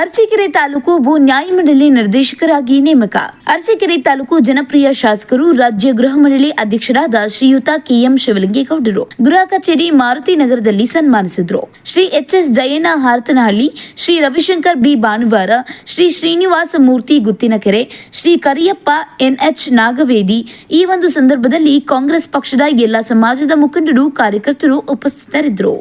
ಅರಸೀಕೆರೆ ತಾಲೂಕು ಭೂ ನ್ಯಾಯಮಂಡಳಿ ನಿರ್ದೇಶಕರಾಗಿ ನೇಮಕ. ಅರಸೀಕೆರೆ ತಾಲೂಕು ಜನಪ್ರಿಯ ಶಾಸಕರು ರಾಜ್ಯ ಗೃಹ ಮಂಡಳಿ ಅಧ್ಯಕ್ಷರಾದ ಶ್ರೀಯುತ ಕೆಎಂ ಶಿವಲಿಂಗೇಗೌಡರು. ಗೃಹ ಕಚೇರಿ ಮಾರುತಿ ನಗರದಲ್ಲಿ ಸನ್ಮಾನಿಸಿದ್ರು. Shri H S Jayanna Haratanahalli, Shri Ravishankar B ಭಾನುವಾರ, ಶ್ರೀ ಶ್ರೀನಿವಾಸ ಮೂರ್ತಿ ಗುತ್ತಿನಕೆರೆ, ಶ್ರೀ ಕರಿಯಪ್ಪ ಎನ್ಎಚ್ ನಾಗವೇದಿ ಈ ಒಂದು ಸಂದರ್ಭದಲ್ಲಿ ಕಾಂಗ್ರೆಸ್ ಪಕ್ಷದ ಎಲ್ಲ ಸಮಾಜದ ಮುಖಂಡರು, ಕಾರ್ಯಕರ್ತರು ಉಪಸ್ಥಿತರಿದ್ದರು.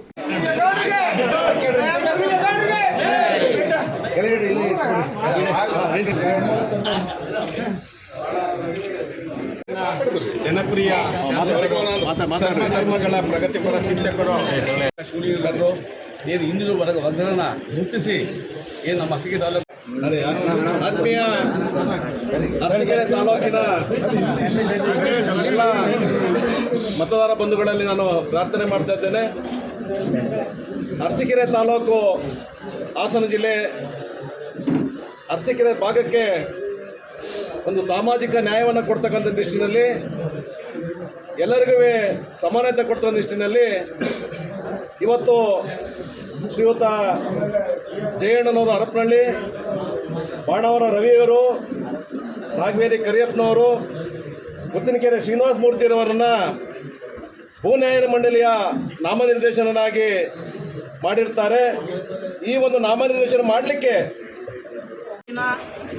ಜನಪ್ರಿಯ ಧರ್ಮಗಳ ಪ್ರಗತಿಪರ ಚಿಂತಕರು ಶೂಲಿಗರು ಏನು ಇಂದಿರು ವರ್ಗ ವರ್ಗನ ಗುರುತಿಸಿ. ಏನು ನಮ್ಮ ಹಸಿಗೆ ತಾಲೂಕು? ಆತ್ಮೀಯ ಅರಸೀಕೆರೆ ತಾಲೂಕಿನ ಎಲ್ಲ ಮತದಾರ ಬಂಧುಗಳಲ್ಲಿ ನಾನು ಪ್ರಾರ್ಥನೆ ಮಾಡ್ತಾ ಇದ್ದೇನೆ. ಅರಸೀಕೆರೆ ತಾಲೂಕು ಹಾಸನ ಜಿಲ್ಲೆ ಅರಸೀಕೆರೆ ಭಾಗಕ್ಕೆ ಒಂದು ಸಾಮಾಜಿಕ ನ್ಯಾಯವನ್ನು ಕೊಡ್ತಕ್ಕಂಥ ದೃಷ್ಟಿನಲ್ಲಿ ಎಲ್ಲರಿಗೂ ಸಮಾನತೆ ಕೊಡ್ತಕ್ಕಂಥ ದೃಷ್ಟಿನಲ್ಲಿ ಇವತ್ತು ಶ್ರೀಯುತ ಜಯಣ್ಣನವರು ಹರಪನಹಳ್ಳಿ, ಬಾಣವರ ರವಿಯವರು ನಾಗವೇದಿ ಕರಿಯಪ್ಪನವರು, ಮುತ್ತಿನಕೆರೆ ಶ್ರೀನಿವಾಸ ಮೂರ್ತಿಯವರನ್ನು ಭೂ ನ್ಯಾಯನ ಮಂಡಳಿಯ ನಾಮನಿರ್ದೇಶನನಾಗಿ ಮಾಡಿರ್ತಾರೆ. ಈ ಒಂದು ನಾಮನಿರ್ದೇಶನ ಮಾಡಲಿಕ್ಕೆ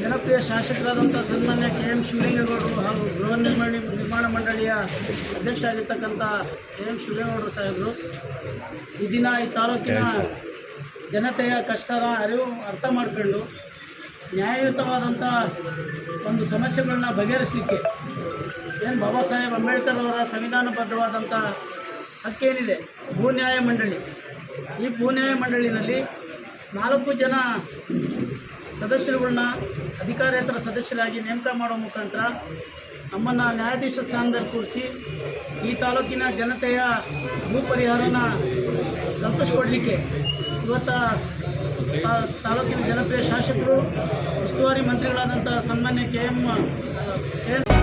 ಜನಪ್ರಿಯ ಶಾಸಕರಾದಂಥ ಸನ್ಮಾನ್ಯ ಕೆ ಎಂ ಶಿವಲಿಂಗೇಗೌಡರು ಹಾಗೂ ಗೃಹ ನಿರ್ಮಾಣ ನಿರ್ಮಾಣ ಮಂಡಳಿಯ ಅಧ್ಯಕ್ಷ ಆಗಿರ್ತಕ್ಕಂಥ ಕೆ ಎಂ ಶಿವಲಿಂಗೇಗೌಡರು ಸಾಹೇಬರು. ಈ ದಿನ ಈ ತಾಲೂಕಿನ ಜನತೆಯ ಕಷ್ಟರ ಅರಿವು ಅರ್ಥ ಮಾಡ್ಕೊಂಡು ನ್ಯಾಯಯುತವಾದಂಥ ಒಂದು ಸಮಸ್ಯೆಗಳನ್ನ ಬಗೆಹರಿಸಲಿಕ್ಕೆ ಏನು ಬಾಬಾ ಸಾಹೇಬ್ ಅಂಬೇಡ್ಕರ್ ಅವರ ಸಂವಿಧಾನಬದ್ಧವಾದಂಥ ಹಕ್ಕೇನಿದೆ? ಭೂ ನ್ಯಾಯ ಮಂಡಳಿ. ಈ ಭೂ ನ್ಯಾಯ ಮಂಡಳಿನಲ್ಲಿ ನಾಲ್ಕು ಜನ ಸದಸ್ಯರುಗಳನ್ನ ಅಧಿಕಾರೇತರ ಸದಸ್ಯರಾಗಿ ನೇಮಕ ಮಾಡೋ ಮುಖಾಂತರ ನಮ್ಮನ್ನು ನ್ಯಾಯಾಧೀಶ ಸ್ಥಾನದಲ್ಲಿ ಕೂರಿಸಿ ಈ ತಾಲೂಕಿನ ಜನತೆಯ ಭೂ ಪರಿಹಾರನ ಕಲ್ಪಿಸ್ಕೊಡ್ಲಿಕ್ಕೆ ಇವತ್ತು ತಾಲೂಕಿನ ಜನಪ್ರಿಯ ಶಾಸಕರು ಉಸ್ತುವಾರಿ ಮಂತ್ರಿಗಳಾದಂಥ ಸನ್ಮಾನ್ಯ ಕೆ ಎಂ ಕೆ